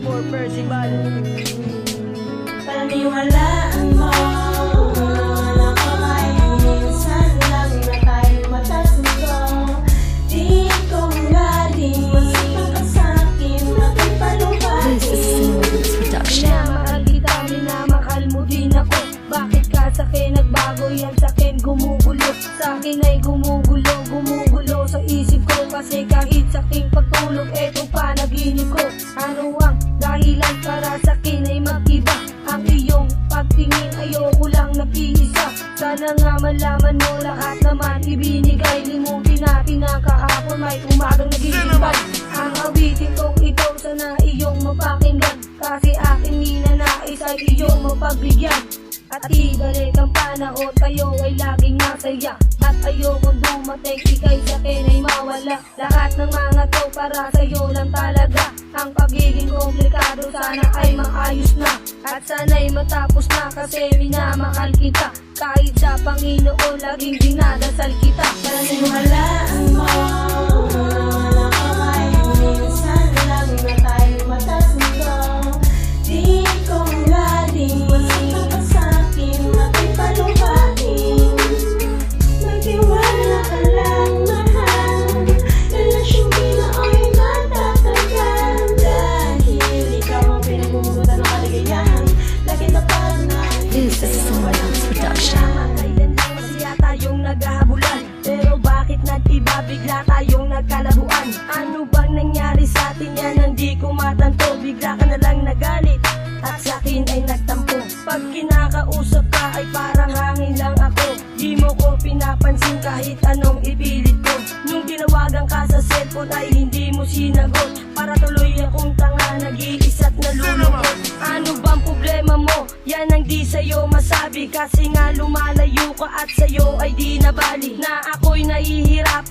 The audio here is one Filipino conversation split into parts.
for Percival. Paniwalaan mo Wala ko kayo Minsan lang na tayo matasundo Di ko galing Masakit ka sa'kin Ako'y paluhati This is Smooth Production. Minamahal kita, minamahal mo Bakit ka sa akin? Nagbago yan sa akin. Gumugulo. Sa akin ay gumugulo, gumugulo sa isip ko Kasi kahit sa aking pagtulog, eto pa naginip ko. Ano ang dahilan para sa akin ay mag-iba? Ang iyong pagtingin, ayoko lang nag-iisa. Sana nga malaman mo lahat naman ibinigay. Limutin natin ang kahapon, may umagang naghihintay Ang awitin kong ito, sana iyong mapakinggan. Kasi aking ninanais ay iyong mapagbigyan. At ibalik ang panahon kayo ay laging masaya. At ayokong dumating ikay sa akin ay mawala. Lahat ng mga to para sa'yo lang talaga. Ang pagiging komplikado sana ay maayos na. At sana'y matapos na kasi minamahal kita. Kahit sa Panginoon laging dinadasal kita. Mo Wala nagalit at sa akin ay nagtampo. Pag kinakausap ka ay parang hangin lang ako. Di mo ko pinapansin kahit anong ipilit ko. Nung tinawagan ka sa cellphone ay hindi mo sinagot. Para tuloy akong tanga nag-iisa't nalulungkot Ano bang problema mo? Yan ang di sa'yo masabi. Kasi nga lumalayo ka at sa'yo ay di nabali. Na ako'y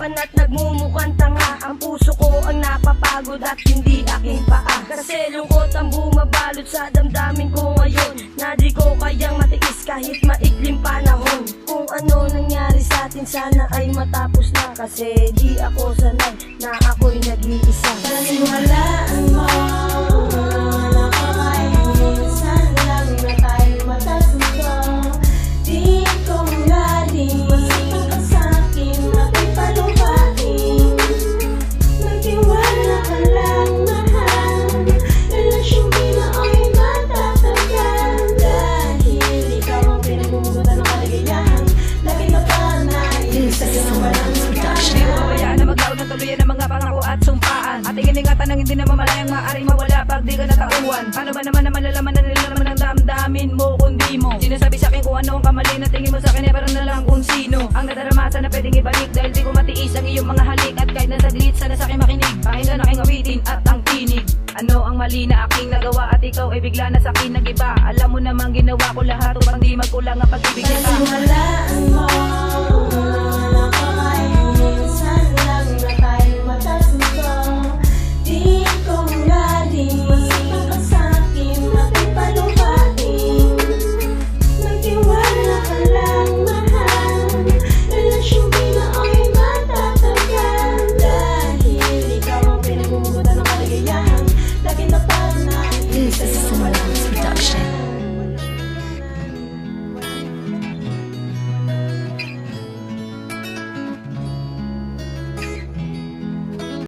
nahihirapan at nagmumukhang tanga. Ang puso ko ang napapagod at hindi aking paa. Kasi lungkot ang bumabalot sa damdamin ko ngayon. Na di ko kayang matiis kahit maikling panahon. Kung ano nangyari sa atin sana ay matapos na. Kasi di ako sanay na ako'y nag-iisa. Paniwalaan mo pangako at sumpaan. At ingingatan ng hindi na mamalayang maaaring mawala pag di ka natauan Paano ba naman na malalaman na nilalaman ng damdamin mo kundi mo? Sinasabi sa akin kung ano ang kamali na tingin mo sa akin ay parang na lang kung sino. Ang nadaramasan na pwedeng ibalik dahil di ko matiis ang iyong mga halik. At kahit na saglit sana sa akin makinig. Pakinggan aking awitin at ang tinig. Ano ang mali na aking nagawa at ikaw ay bigla na sa akin nagiba? Alam mo namang ginawa ko lahat upang di magkulang ang pag-ibig nila